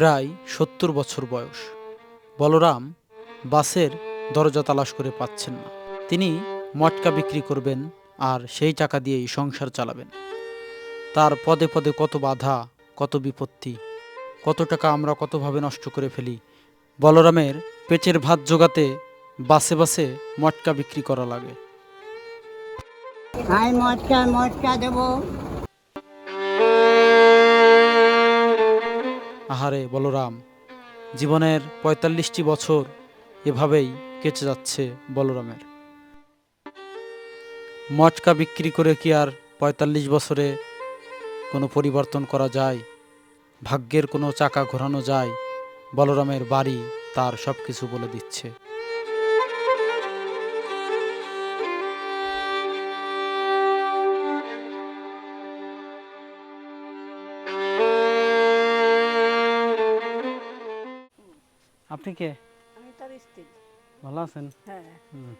প্রায় সত্তর বছর বয়স। বলরাম বাসের দরজা তালাশ করে পাচ্ছেন না। তিনি মটকা বিক্রি করবেন আর সেই টাকা দিয়েই সংসার চালাবেন। তার পদে পদে কত বাধা, কত বিপত্তি, কত টাকা আমরা কতভাবে নষ্ট করে ফেলি। বলরামের পেটের ভাত জোগাতে বাসে বাসে মটকা বিক্রি করা লাগে। মটকা মটকা আহারে বলরাম, জীবনের পঁয়তাল্লিশটি বছর এভাবেই কেটে যাচ্ছে বলরামের। মটকা বিক্রি করে কি আর পঁয়তাল্লিশ বছরে কোনো পরিবর্তন করা যায়? ভাগ্যের কোনো চাকা ঘোরানো যায়? বলরামের বাড়ি তার সব কিছু বলে দিচ্ছে। আপনি কে? আমি তার স্ত্রী। ভালো আছেন? হ্যাঁ। হুম।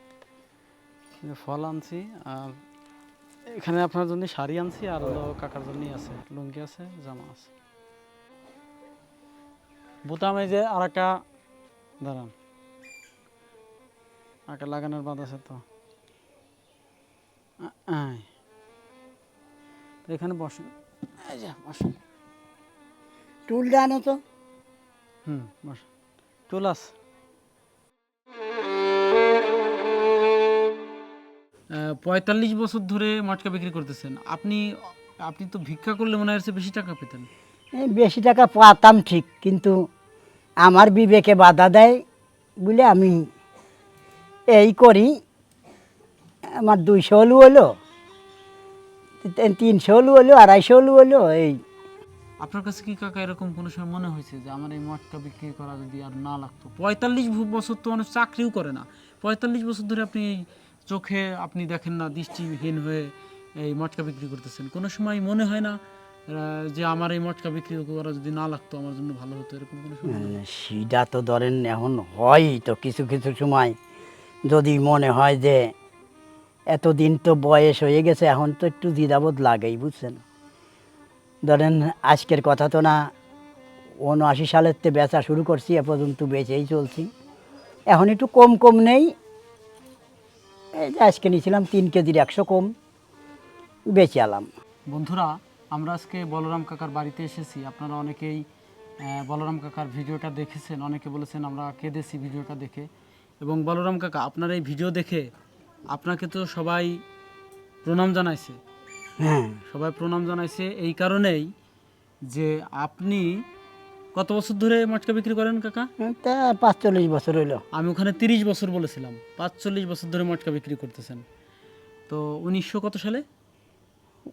ফল আনছি আর এখানে আপনার জন্য শাড়ি আনছি আর হলো কাকার জন্যই আছে লুঙ্গি আছে জামা আছে। বুতাম এই যে আর একটা দাঁড়ান। একটা লাগানোর বাদ আছে তো। এখানে বসেন। এই যে বসেন। টুল জানো তো? হুম বসেন। টুল আছে পঁয়তাল্লিশ বছর ধরে মটকা বিক্রি করতেছেন। আপনি আপনি তো ভিক্ষা করলে মনে হচ্ছে বেশি টাকা পেতেন। বেশি টাকা পাতাম ঠিক কিন্তু আমার বিবেকে বাধা দেয় বলে আমি এই করি। আমার দুইশো হলু হলো তিনশো হলু হলো আড়াইশো হলু হলো এই আপনার কাছে কি কাকা এরকম কোনো সময় মনে হয়েছে যে আমার এই মটকা বিক্রি করা যদি আর না লাগতো? পঁয়তাল্লিশ বছর তো মানুষ চাকরিও করে না। পঁয়তাল্লিশ বছর ধরে আপনি চোখে আপনি দেখেন না, দৃষ্টিহীন হয়ে এই মটকা বিক্রি করতেছেন। কোনো সময় মনে হয় না যে আমার এই মটকা বিক্রি করা যদি না লাগতো, আমার জন্য ভালো হতো? এরকম কোনো সেটা তো ধরেন এখন হয় তো কিছু কিছু সময়। যদি মনে হয় যে এতদিন তো বয়স হয়ে গেছে, এখন তো একটু দ্বিধাবোধ লাগেই, বুঝছেন? ধরেন, আজকের কথা তো না, উনআশি সালের তে বেচা শুরু করছি, এ পর্যন্ত বেচেই চলছি। এখন একটু কম কম নেই। এই যে আজকে নিয়েছিলাম তিন কেজির একশো কম, বেঁচে আলাম বন্ধুরা, আমরা আজকে বলরাম কাকার বাড়িতে এসেছি। আপনারা অনেকেই বলরাম কাকার ভিডিওটা দেখেছেন। অনেকে বলেছেন আমরা কেঁদেছি ভিডিওটা দেখে। এবং বলরাম কাকা, আপনার এই ভিডিও দেখে আপনাকে তো সবাই প্রণাম জানাইছে। হ্যাঁ। সবাই প্রণাম জানাইছে। এই কারণেই যে আপনি কত বছর ধরে মটকা বিক্রি করেন কাকা? তা পাঁচচল্লিশ বছর হইল। আমি ওখানে তিরিশ বছর বলেছিলাম। পাঁচচল্লিশ বছর ধরে মটকা বিক্রি করতেছেন। তো উনিশশো কত সালে?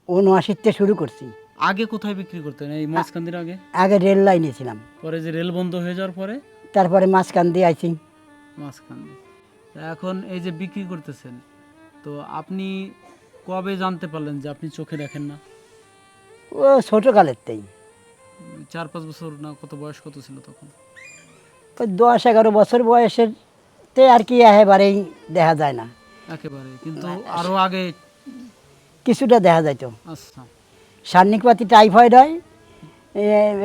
উনআশিতে শুরু করছি। আগে কোথায় বিক্রি করতেন? এই মাঝখান্দির আগে? আগে রেল লাইনে ছিলাম। পরে যে রেল বন্ধ হয়ে যাওয়ার পরে? তারপরে মাঝখান দিয়ে আইছি। মাঝখান দিয়ে। এখন এই যে বিক্রি করতেছেন তো আপনি কবে জানতে পারলেন যে আপনি চোখে দেখেন না? ও ছোটোকালেরতেই চার পাঁচ বছর না কত বয়স কত ছিল তখন? ওই দশ এগারো বছর বয়সের তে আর কি একেবারেই দেখা যায় না। একেবারে কিন্তু আরও আগে কিছুটা দেখা যায় তো আচ্ছা। সান্নিকপাতি টাইফয়েড হয়।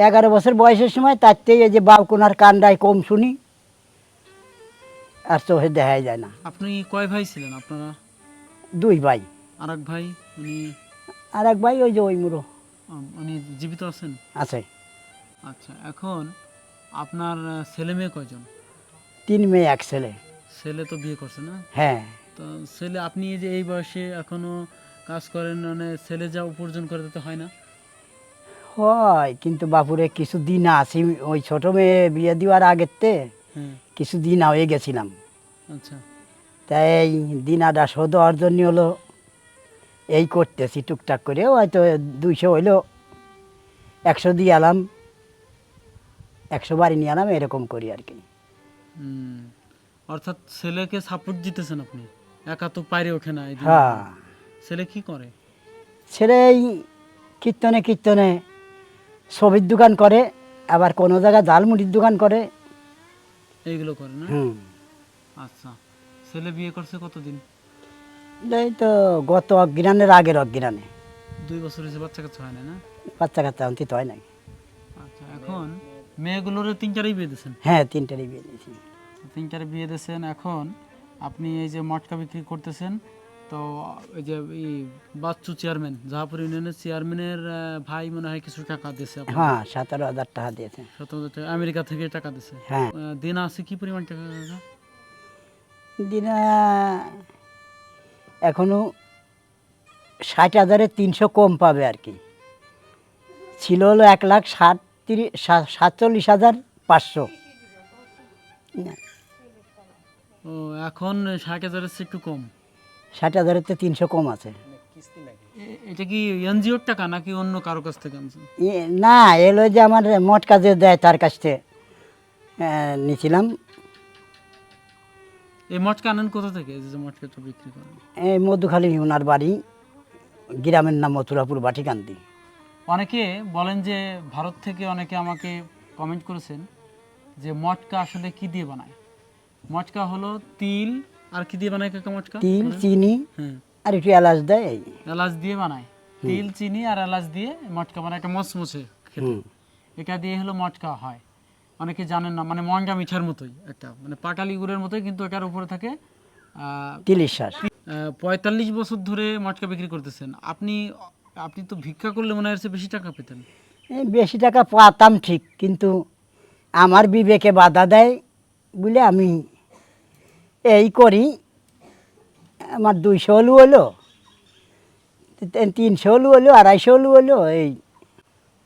এগারো বছর বয়সের সময় তার থেকে এই যে বাউকোনার কান্ডায় কম শুনি আর চোখে দেখাই যায় না। আপনি কয় ভাই ছিলেন আপনারা? দুই ভাই। আর এক ভাই উনি আর এক ভাই ওই যে ওই আম, উনি জীবিত আছেন? আছে। আচ্ছা এখন আপনার ছেলে মেয়ে কয়জন? তিন মেয়ে এক ছেলে। ছেলে তো বিয়ে করছে না? হ্যাঁ। তো ছেলে আপনি যে এই বয়সে এখনও কাজ করেন মানে ছেলে যা উপার্জন করে দিতে হয় না? হয় কিন্তু বাপুরে কিছু দিন আছি ওই ছোট মেয়ে বিয়ে দেওয়ার আগের তে হ্যাঁ। কিছু দিন হয়ে গেছিলাম। আচ্ছা। তাই এই দিনাটা শোধ জন্য হলো এই করতেছি টুকটাক করে হয়তো দুইশো হইল একশো দিয়ে আলাম একশো বাড়ি নিয়ে আলাম এরকম করি আর কি। অর্থাৎ ছেলেকে সাপোর্ট দিতেছেন আপনি একা তো পাইরে ওঠে না হ্যাঁ। ছেলে কি করে? ছেলে এই কীর্তনে কীর্তনে ছবির দোকান করে আবার কোনো জায়গায় জালমুড়ির দোকান করে। এইগুলো করে না? হুম। আচ্ছা ছেলে বিয়ে করছে কতদিন? এই তো গত অজ্ঞানের আগের অজ্ঞানে। দুই বছর হয়েছে বাচ্চা কাচ্চা হয় না না? বাচ্চা কাচ্চা অন্তিত হয় নাই। আচ্ছা এখন মেয়েগুলোর তিনটারই বিয়ে দিয়েছেন? হ্যাঁ তিনটারই বিয়ে দিয়েছি। তিনটারে বিয়ে দিয়েছেন এখন আপনি এই যে মটকা বিক্রি করতেছেন তো এই যে এই বাচ্চু চেয়ারম্যান জাহাপুর ইউনিয়নের চেয়ারম্যানের ভাই মনে হয় কিছু টাকা দিয়েছে। হ্যাঁ সতেরো হাজার টাকা দিয়েছে। সতেরো হাজার টাকা আমেরিকা থেকে টাকা দিয়েছে। হ্যাঁ। দিন আছে কি পরিমাণ টাকা? দিনা এখনও ষাট হাজারে তিনশো কম পাবে আর কি। ছিল হলো এক লাখ সাত তিরিশ সাতচল্লিশ হাজার পাঁচশো। ও এখন ষাট হাজারের চেয়ে একটু কম। ষাট হাজারের তো তিনশো কম আছে। এটা কি এনজিওর টাকা নাকি অন্য কারও কাছ থেকে আনছেন না এলো যে আমার মোট কাজে দেয় তার কাছ থেকে। নিয়েছিলাম। এই মটকা আনেন কোথা থেকে? এই যে মটকা তো বিক্রি করেন। এই মধুখালী ওনার বাড়ি গ্রামের নাম মথুরাপুর বাটিকান্দি। অনেকে বলেন যে ভারত থেকে অনেকে আমাকে কমেন্ট করেছেন যে মটকা আসলে কি দিয়ে বানায়? মটকা হলো তিল আর কি দিয়ে বানায় কাকা মটকা? তিল চিনি হ্যাঁ। আর একটু এলাচ দেয়। এলাচ দিয়ে বানায়। তিল চিনি আর এলাচ দিয়ে মটকা বানায়। একটা মচমচে খেতে। এটা দিয়ে হলো মটকা হয়। অনেকে জানেন না মানে মঙ্গা মিঠার মতোই একটা মানে পাটালি গুড়ের মতোই কিন্তু এটার উপরে থাকে তিলিশ শ্বাস পঁয়তাল্লিশ বছর ধরে মটকা বিক্রি করতেছেন। আপনি আপনি তো ভিক্ষা করলে মনে হয় চেয়ে বেশি টাকা পেতেন। বেশি টাকা পাতাম ঠিক কিন্তু আমার বিবেকে বাধা দেয় বলে আমি এই করি। আমার দুইশো হলু হলো তিনশো হলু হলো আড়াইশো হলু হলো এই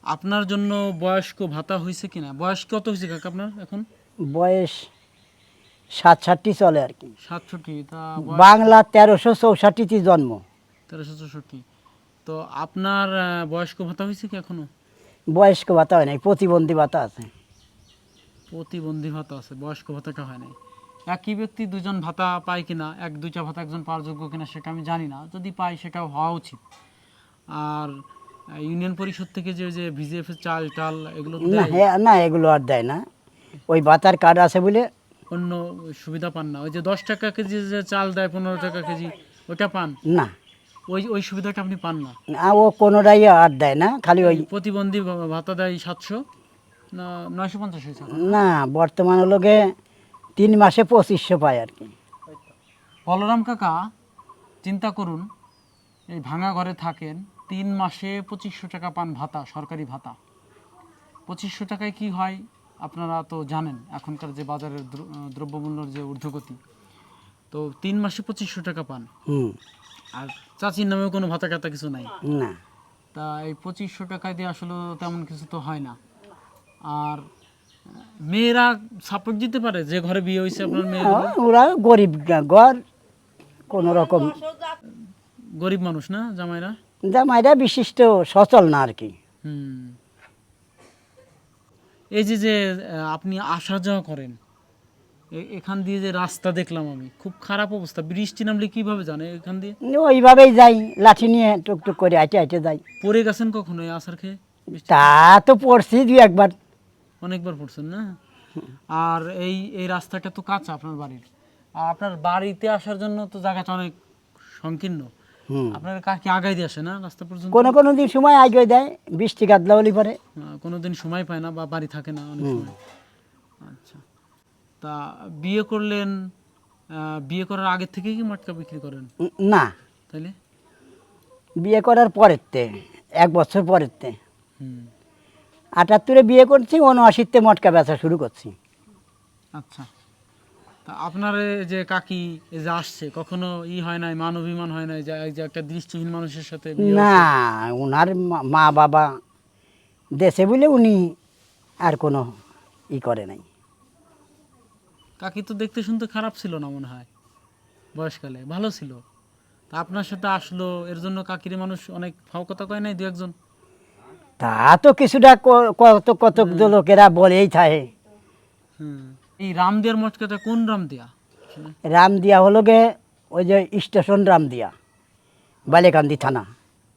আপনার জন্য বয়স্ক ভাতা হয়েছে কিনা? বয়স কত হয়েছে কাকা আপনার এখন? বয়স সাত ষাটটি চলে আর কি। সাতষট্টি তা বাংলা তেরোশো চৌষট্টিতে জন্ম। তেরোশো চৌষট্টি। তো আপনার আহ, বয়স্ক ভাতা হয়েছে কি এখনও? বয়স্ক ভাতা হয় নাই প্রতিবন্ধী ভাতা আছে। প্রতিবন্ধী ভাতা আছে বয়স্ক ভাতাটা হয় নাই। একই ব্যক্তি দুজন ভাতা পায় কিনা এক দুইটা ভাতা একজন পাওয়ার যোগ্য কিনা সেটা আমি জানি না। যদি পাই সেটাও হওয়া উচিত। আর আহ, ইউনিয়ন পরিষদ থেকে যে যে ভিজিএফ চাল টাল এগুলো না দেয়, না এগুলো আর দেয় না। ওই ভাতার কার্ড আছে বলে অন্য সুবিধা পান না। ওই যে দশ টাকা কেজি যে চাল দেয় পনেরো টাকা কেজি ওটা পান? না। ওই ওই সুবিধাটা আপনি পান না? না, ও কোনোটাই আর দেয় না খালি ওই প্রতিবন্ধী ভাতা দেয় সাতশো? না নয়শো পঞ্চাশ না? বর্তমান লোকে তিন মাসে পঁচিশশো পায় আর কি। বলরাম কাকা চিন্তা করুন এই ভাঙা ঘরে থাকেন তিন মাসে পঁচিশশো টাকা পান ভাতা সরকারি ভাতা। পঁচিশশো টাকায় কি হয় আপনারা তো জানেন এখনকার যে বাজারের দ্র- দ্রব্যমূল্যের যে ঊর্ধ্বগতি। তো তিন মাসে পঁচিশশো টাকা পান। হুম। আর চাচির নামেও কোনো ভাতা কাতা কিছু নাই। না। তা এই পঁচিশশো টাকায় দিয়ে আসলে তেমন কিছু তো হয় না। আর মেয়েরা সাপোর্ট দিতে পারে যে ঘরে বিয়ে হয়েছে আপনার মেয়ে ওরা গরিব ঘর কোনো রকম গরিব মানুষ না জামাইরা? জামাইরা বিশিষ্ট সচল না আর কি। এই যে যে আপনি আসা যাওয়া করেন এখান দিয়ে যে রাস্তা দেখলাম আমি খুব খারাপ অবস্থা। বৃষ্টি নামলে কীভাবে জানে এখান দিয়ে? ওইভাবেই যাই লাঠি নিয়ে টুকটুক করে হাইটে হাইটে যাই। পড়ে গেছেন কখনো আসার খেয়ে? তা তো পড়ছি দুই একবার। অনেকবার পড়ছেন না? আর এই এই রাস্তাটা তো কাঁচা আপনার বাড়ির। আর আপনার বাড়িতে আসার জন্য তো জায়গাটা অনেক সংকীর্ণ। আপনার কাকে আগাই দিয়ে আসে না রাস্তা পর্যন্ত? কোনো কোনো দিন সময় আগে দেয় বৃষ্টি কাতলা হলি পরে আহ, কোনোদিন সময় পায় না বা বাড়ি থাকে না অনেক সময়। আচ্ছা। তা বিয়ে করলেন বিয়ে করার আগে থেকে কি মটকা বিক্রি করেন? না। তাইলে? বিয়ে করার পরের তে এক বছর পরের তে আটাত্তরে বিয়ে করছি উনআশিতে মটকা বেচা শুরু করছি। আচ্ছা। আপনার যে কাকি যে আসছে কখনো ই হয় নাই মান অভিমান হয় নাই যে একটা দৃষ্টিহীন মানুষের সাথে না ওনার মা- মা বাবা দেশে বলে উনি আর কোনো ই করে নাই। কাকি তো দেখতে শুনতে খারাপ ছিল না মনে হয় বয়সকালে ভালো ছিল। তা আপনার সাথে আসলো এর জন্য কাকির মানুষ অনেক ফাও কথা কয় নাই দু একজন? তা তো কিছুটা কত কত লোকেরা বলেই থাকে। হুম। এই রামদিয়ার মটকাটা কোন রামদিয়া আসলে? রাম দিয়া হলো গে ওই যে স্টেশন রাম দিয়া বালিকান্দি থানা।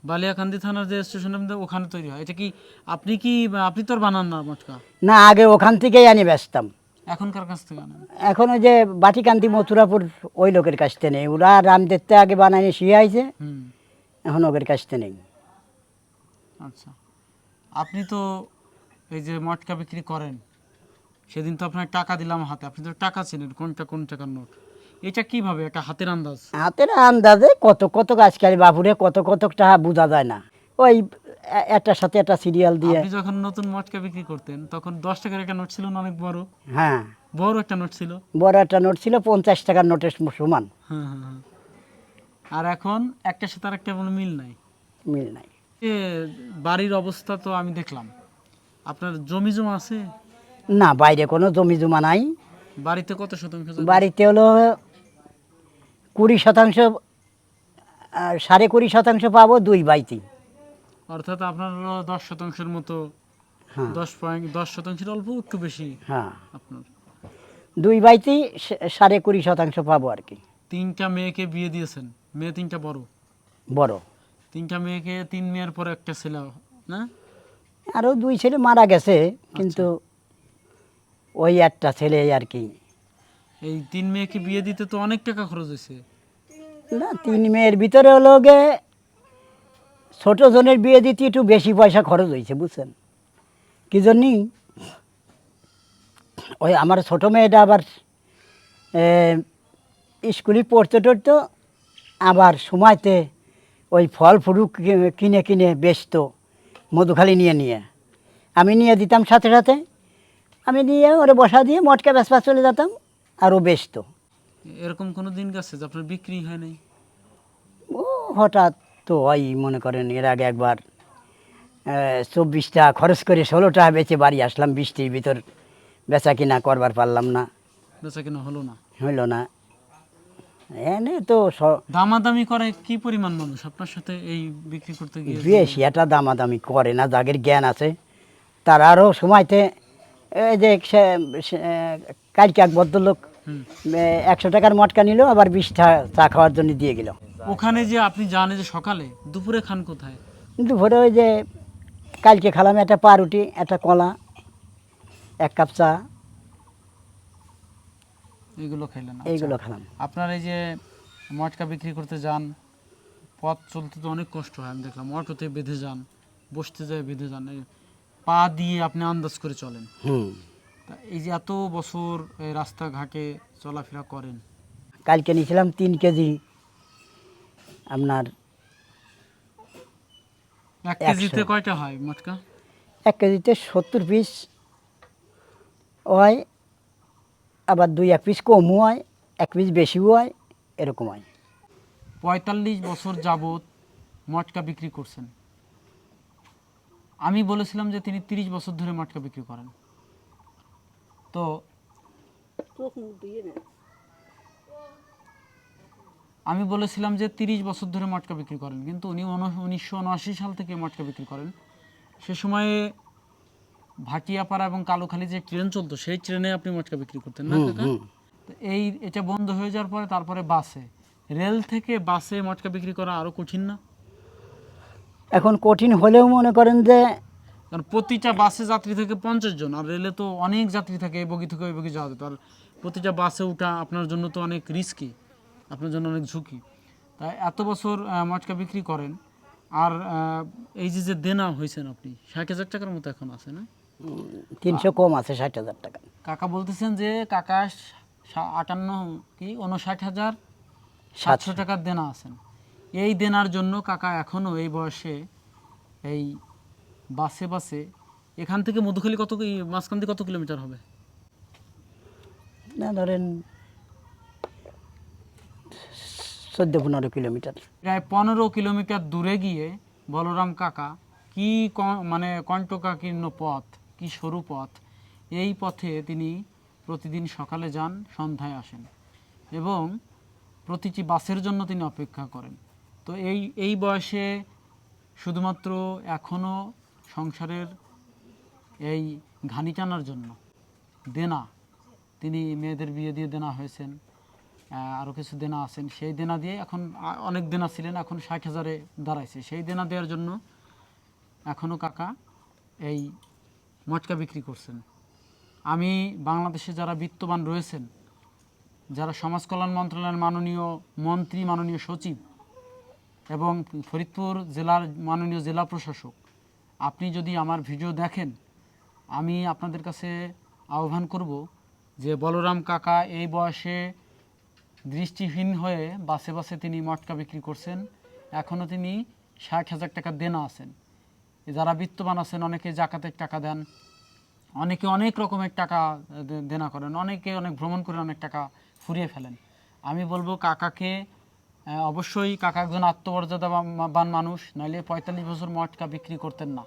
বালিয়াকান্দি থানার যে স্টেশন ওখানে তৈরি হয়। এটা কি আপনি কি আপনি তো আর বানান না মটকা না আগে ওখান থেকেই আনি বেচতাম। এখনকার কাছ থেকে এখন ওই যে বাটিকান্দি মথুরাপুর ওই লোকের কাছ থেকে নেই। ওরা রামদেবতে আগে বানানি শিয়াইছে হুম। এখন ওদের কাছ থেকে নেই। আচ্ছা। আপনি তো এই যে মটকা বিক্রি করেন সেদিন তো আপনার টাকা দিলাম হাতে। আপনি তো টাকা চেনেন কোনটা কোন টাকার নোট? এটা কীভাবে? একটা হাতের আন্দাজ? হাতের আন্দাজে কত কত আজকাল বাপুরে কত কত টাকা বোঝা যায় না। ওই একটার সাথে একটা সিরিয়াল দিয়ে আপনি যখন নতুন মটকা বিক্রি করতেন তখন দশ টাকার একটা নোট ছিল না অনেক বড়? হ্যাঁ। বড় একটা নোট ছিল? বড় একটা নোট ছিল পঞ্চাশ টাকার নোটের সমান। হ্যাঁ হ্যাঁ হ্যাঁ। আর এখন একটার সাথে আর একটা কোনো মিল নাই? মিল নাই। এ বাড়ির অবস্থা তো আমি দেখলাম। আপনার জমি জমা আছে? না বাইরে কোনো জমি জমা নাই। বাড়িতে কত শতাংশ বাড়িতে হলো কুড়ি শতাংশ সাড়ে কুড়ি শতাংশ পাবো দুই বাইতি অর্থাৎ আপনার হলো দশ শতাংশের মতো হ্যাঁ। দশ পয়েন্ট দশ শতাংশের অল্প একটু বেশি হ্যাঁ। আপনার। দুই বাইতি সা- সাড়ে কুড়ি শতাংশ পাবো আর কি। তিনটা মেয়েকে বিয়ে দিয়েছেন। মেয়ে তিনটা বড়। বড়। তিনটা মেয়েকে তিন মেয়ের পরে একটা ছেলে না? আরও দুই ছেলে মারা গেছে কিন্তু ওই একটা ছেলে আর কি। এই তিন মেয়েকে বিয়ে দিতে তো অনেক টাকা খরচ হয়েছে। না তিন মেয়ের ভিতরে হলো গে ছোটো জনের বিয়ে দিতে একটু বেশি পয়সা খরচ হয়েছে বুঝছেন? কি জন্যই? ওই আমার ছোটো মেয়েটা আবার স্কুলে পড়তে টড়তো আবার সময়তে ওই ফল ফ্রুট কিনে কিনে বেচতো মধুখালি নিয়ে নিয়ে। আমি নিয়ে দিতাম সাথে সাথে। আমি নিয়ে ওরে বসা দিয়ে মটকা বেসপা চলে যেতাম আর ও বেচতো। এরকম কোনো দিন গেছে যে আপনার বিক্রি হয় নাই? ও হঠাৎ তো হয় মনে করেন এর আগে একবার চব্বিশটা খরচ করে ষোলোটা বেচে বাড়ি আসলাম বৃষ্টির ভিতর। বেচা কিনা করবার পারলাম না। বেচা কিনা হলো না? হইল না। এনে তো দামাদামি করে কি পরিমাণ মানুষ আপনার সাথে এই বিক্রি করতে গিয়ে? বেশি একটা দামাদামি করে না যাদের জ্ঞান আছে তার আরও সময়তে যে কালকে এক ভদ্রলোক একশো টাকার মটকা নিল আবার বিশটা চা খাওয়ার জন্য দিয়ে গেল। ওখানে যে আপনি জানেন যে সকালে দুপুরে খান কোথায়? দুপুরে ওই যে কালকে খালাম একটা পাউরুটি একটা কলা এক কাপ চা। এইগুলো খাইলেন আচ্ছা। এইগুলো খেলাম। আপনার এই যে মটকা বিক্রি করতে যান পথ চলতে তো অনেক কষ্ট হয় আমি দেখলাম অটোতে বেঁধে যান বসতে যায় বেঁধে যান পা দিয়ে আপনি আন্দাজ করে চলেন। হুম। তা এই যে এত বছর এই রাস্তাঘাটে চলাফেরা করেন। কালকে নিয়েছিলাম তিন কেজি আপনার এক কেজিতে কয়টা হয় মটকা? এক কেজিতে সত্তর পিস হয় আবার দুই এক পিস কমও হয় এক পিস বেশিও হয় এরকম হয়। পঁয়তাল্লিশ বছর যাবত মটকা বিক্রি করছেন। আমি বলেছিলাম যে তিনি তিরিশ বছর ধরে মটকা বিক্রি করেন। তো আমি বলেছিলাম যে তিরিশ বছর ধরে মটকা বিক্রি করেন কিন্তু উনি উনিশশো উনআশি সাল থেকে মটকা বিক্রি করেন। সে সময়ে ভাটিয়াপাড়া এবং কালোখালি যে ট্রেন চলতো সেই ট্রেনে আপনি মটকা বিক্রি করতেন না কাকা? তো এই এটা বন্ধ হয়ে যাওয়ার পরে তারপরে বাসে। রেল থেকে বাসে মটকা বিক্রি করা আরও কঠিন না? এখন কঠিন হলেও মনে করেন যে কারণ প্রতিটা বাসে যাত্রী থাকে পঞ্চাশ জন আর রেলে তো অনেক যাত্রী থাকে এই বগি থেকে ওই বগি যাওয়া যেত। আর প্রতিটা বাসে ওঠা আপনার জন্য তো অনেক রিস্কি আপনার জন্য অনেক ঝুঁকি। তাই এত বছর মটকা বিক্রি করেন আর এই যে যে দেনা হয়েছেন আপনি ষাট হাজার টাকার মতো এখন আছে না? তিনশো কম আছে ষাট হাজার টাকা। কাকা বলতেছেন যে কাকা আটান্ন কি উনষাট হাজার সাতশো টাকার দেনা আছেন। এই দেনার জন্য কাকা এখনও এই বয়সে এই বাসে বাসে এখান থেকে মধুখালি কত কি- মাঝখান থেকে কত কিলোমিটার হবে? না ধরেন চোদ্দ পনেরো কিলোমিটার। প্রায় পনেরো কিলোমিটার দূরে গিয়ে বলরাম কাকা কি ক- মানে কণ্টকাকীর্ণ পথ কি সরু পথ এই পথে তিনি প্রতিদিন সকালে যান সন্ধ্যায় আসেন এবং প্রতিটি বাসের জন্য তিনি অপেক্ষা করেন। তো এই এই বয়সে শুধুমাত্র এখনও সংসারের এই ঘানি টানার জন্য। দেনা, তিনি মেয়েদের বিয়ে দিয়ে দেনা হয়েছেন আরও কিছু দেনা আছেন। সেই দেনা দিয়ে এখন অনেক দেনা ছিলেন, এখন ষাট হাজারে দাঁড়াইছে। সেই দেনা দেওয়ার জন্য এখনও কাকা এই মটকা বিক্রি করছেন। আমি বাংলাদেশে যারা বিত্তবান রয়েছেন, যারা সমাজ কল্যাণ মন্ত্রণালয়ের মাননীয় মন্ত্রী, মাননীয় সচিব এবং ফরিদপুর জেলার মাননীয় জেলা প্রশাসক, আপনি যদি আমার ভিডিও দেখেন, আমি আপনাদের কাছে আহ্বান করব যে বলরাম কাকা এই বয়সে দৃষ্টিহীন হয়ে বাসে বাসে তিনি মটকা বিক্রি করছেন। এখনও তিনি ষাট হাজার টাকা দেনা আছেন। যারা বিত্তবান আছেন, অনেকে জাকাতের টাকা দেন, অনেকে অনেক রকমের টাকা দেনা করেন, অনেকে অনেক ভ্রমণ করে অনেক টাকা ফুরিয়ে ফেলেন। আমি বলব কাকাকে অবশ্যই কাকা একজন আত্মমর্যাদাবান মানুষ, নাইলে পঁয়তাল্লিশ বছর মটকা বিক্রি করতেন না।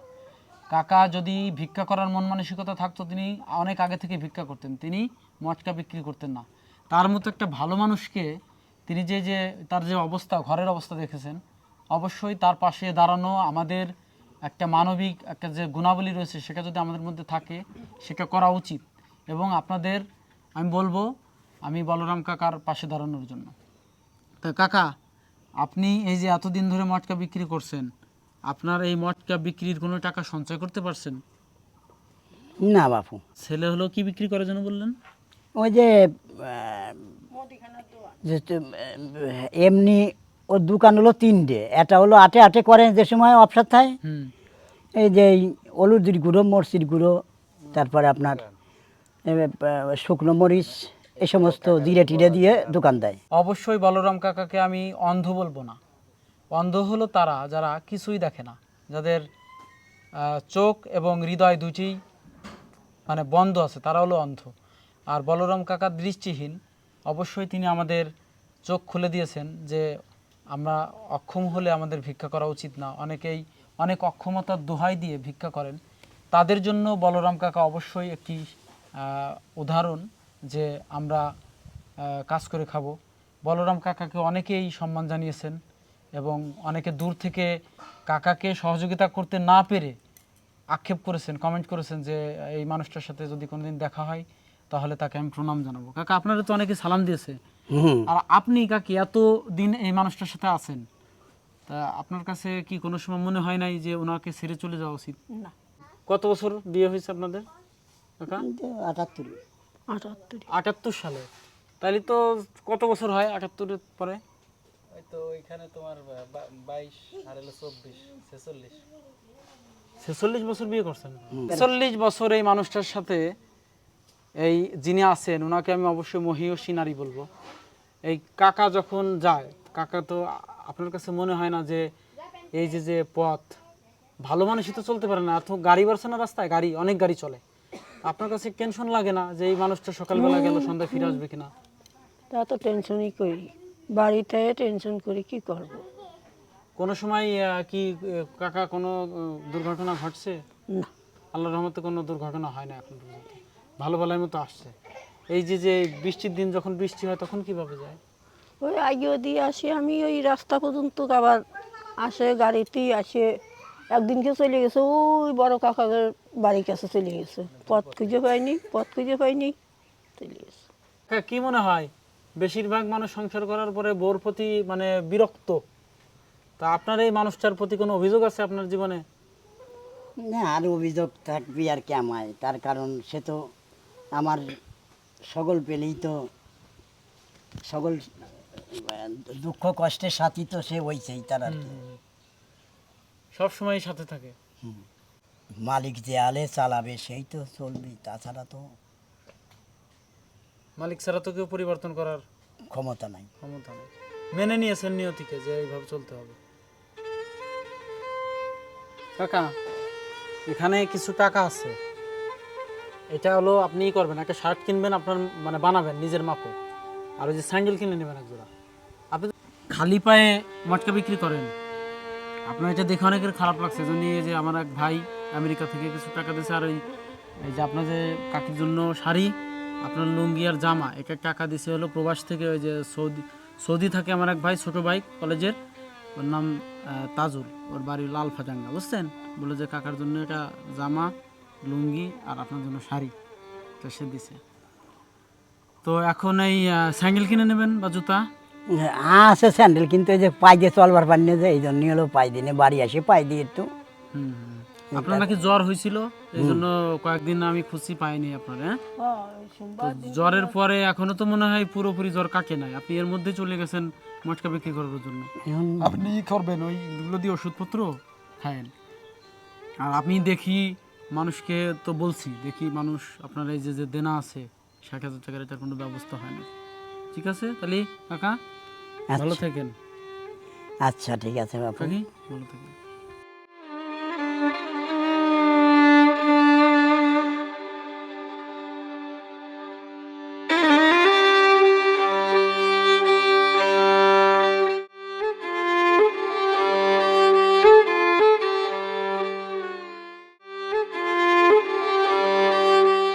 কাকা যদি ভিক্ষা করার মন মানসিকতা থাকতো, তিনি অনেক আগে থেকে ভিক্ষা করতেন, তিনি মটকা বিক্রি করতেন না। তার মতো একটা ভালো মানুষকে তিনি যে যে, তার যে অবস্থা, ঘরের অবস্থা দেখেছেন, অবশ্যই তার পাশে দাঁড়ানো আমাদের একটা মানবিক একটা যে গুণাবলী রয়েছে, সেটা যদি আমাদের মধ্যে থাকে, সেটা করা উচিত। এবং আপনাদের, আমি বলব, আমি বলরাম কাকার পাশে দাঁড়ানোর জন্য। তা কাকা আপনি এই যে এতদিন ধরে মটকা বিক্রি করছেন আপনার এই মটকা বিক্রির কোনো টাকা সঞ্চয় করতে পারছেন? না বাপু। ছেলে হলো কি বিক্রি করার জন্য বললেন? ওই যে এমনি ওর দোকান হলো তিনটে। একটা হলো আটে আটে করে যে সময় অবসর থাকে এই যে এই হলুদির গুঁড়ো মরচির গুঁড়ো তারপরে আপনার শুকনো মরিচ এই সমস্ত জিরে টিরে দিয়ে দোকান দেয়। অবশ্যই বলরাম কাকাকে আমি অন্ধ বলব না। অন্ধ হলো তারা যারা কিছুই দেখে না। যাদের চোখ এবং হৃদয় দুটি মানে বন্ধ আছে, তারা হলো অন্ধ। আর বলরাম কাকা দৃষ্টিহীন। অবশ্যই তিনি আমাদের চোখ খুলে দিয়েছেন যে আমরা অক্ষম হলে আমাদের ভিক্ষা করা উচিত না। অনেকেই অনেক অক্ষমতার দোহাই দিয়ে ভিক্ষা করেন। তাদের জন্য বলরাম কাকা অবশ্যই একটি উদাহরণ। যে আমরা কাজ করে খাব। বলরাম কাকাকে অনেকেই সম্মান জানিয়েছেন এবং অনেকে দূর থেকে কাকাকে সহযোগিতা করতে না পেরে আক্ষেপ করেছেন কমেন্ট করেছেন যে এই মানুষটার সাথে যদি কোনোদিন দেখা হয় তাহলে তাকে আমি প্রণাম জানাব। কাকা আপনারা তো অনেকে সালাম দিয়েছে। আর আপনি কাকি এত দিন এই মানুষটার সাথে আছেন তা আপনার কাছে কি কোনো সময় মনে হয় নাই যে ওনাকে ছেড়ে চলে যাওয়া উচিত? না। কত বছর বিয়ে হয়েছে আপনাদের? কাকা? আটাত্তর। আটাত্তর। আটাত্তর সালে। তাহলে তো কত বছর হয় আটাত্তরের পরে? তো ওইখানে তোমার বাইশ আর হলো চব্বিশ ছেচল্লিশ। ছেচল্লিশ বছর বিয়ে করছেন? ছেচল্লিশ বছর এই মানুষটার সাথে এই যিনি আছেন ওনাকে আমি অবশ্যই মহিয়সী নারী বলব। এই কাকা যখন যায় কাকা তো আপনার কাছে মনে হয় না যে এই যে যে পথ ভালো মানুষই তো চলতে পারে না। এত গাড়ি বাড়ছে না রাস্তায়? গাড়ি অনেক গাড়ি চলে। আপনার কাছে টেনশন লাগে না যে এই মানুষটা সকালবেলা গেল সন্ধ্যায় ফিরে আসবে কিনা? তা তো টেনশনই করি। বাড়িতে টেনশন করি কি করব? কোনো সময় কি কাকা কোনো দুর্ঘটনা ঘটছে? না। আল্লাহর রহমতে কোনো দুর্ঘটনা হয় না এখন পর্যন্ত। ভালো ভালোর মতো আসছে। এই যে যে বৃষ্টির দিন যখন বৃষ্টি হয় তখন কীভাবে যায়? ওই আগেও দিয়ে আসি আমি ওই রাস্তা পর্যন্ত আবার আসে গাড়িতেই আসে। একদিনকে চলে গেছে ওই বড় কাকাদের বাড়ির কাছে চলে গেছে। পথ খুঁজে পাইনি পথ খুঁজে পাইনি চলে গেছে। হ্যাঁ কি মনে হয়? বেশিরভাগ মানুষ সংসার করার পরে বোর প্রতি মানে বিরক্ত। তা আপনার এই মানুষটার প্রতি কোনো অভিযোগ আছে আপনার জীবনে? না আর অভিযোগ থাকবি আর কেমায় তার কারণ সে তো আমার সকল পেলেই তো সকল দুঃখ কষ্টের সাথী তো সে হইছেই তার আর কি। সব সময় সাথে থাকে। মালিক যে আলে চালাবে সেই তো চলবে তাছাড়া তো মালিক ছাড়া তো কেউ পরিবর্তন করার ক্ষমতা নাই। ক্ষমতা নেই। মেনে নিয়েছেন নিয়তিকে যে এইভাবে চলতে হবে। কাকা এখানে কিছু টাকা আছে। এটা হলো আপনি করবেন একটা শার্ট কিনবেন আপনার মানে বানাবেন নিজের মাপে। আর ওই যে স্যান্ডেল কিনে নেবেন এক জোড়া। আপনি খালি পায়ে মটকা বিক্রি করেন। আপনার এটা দেখে অনেকের খারাপ লাগছে। যে আমার এক ভাই আমেরিকা থেকে কিছু টাকা দিয়েছে আর ওই এই যে আপনার যে কাকির জন্য শাড়ি আপনার লুঙ্গি আর জামা এক এক টাকা দিছে হলো প্রবাস থেকে ওই যে সৌদি সৌদি থাকে আমার এক ভাই ছোটো ভাই কলেজের ওর নাম তাজুল ওর বাড়ি লাল ফাজাঙ্গা বুঝছেন? বলে যে কাকার জন্য এটা জামা লুঙ্গি আর আপনার জন্য শাড়ি তো সে দিছে। তো এখন এই স্যান্ডেল কিনে নেবেন বা জুতা? আছে স্যান্ডেল কিন্তু এই যে পাই দিয়ে চলবার পারি না যে এই জন্যই হলো পাই দিনে বাড়ি আসে পাই দিয়ে একটু হুম। আপনার নাকি জ্বর হয়েছিল এই জন্য কয়েকদিন আমি খুশি পাইনি আপনার হ্যাঁ? জ্বরের পরে এখনও তো মনে হয় পুরোপুরি জ্বর কাটে নাই। আপনি এর মধ্যে চলে গেছেন মটকা বিক্রি করার জন্য। এখন আপনি করবেন ওইগুলো দিয়ে ওষুধপত্র খায়েন আর আপনি দেখি মানুষকে তো বলছি দেখি মানুষ আপনার এই যে যে দেনা আছে ষাট হাজার টাকার এটার কোনো ব্যবস্থা হয় না। ঠিক আছে তাহলে কাকা? ভালো আচ্ছা থাকেন। আচ্ছা ঠিক আছে বাপু। ভালো থাকেন।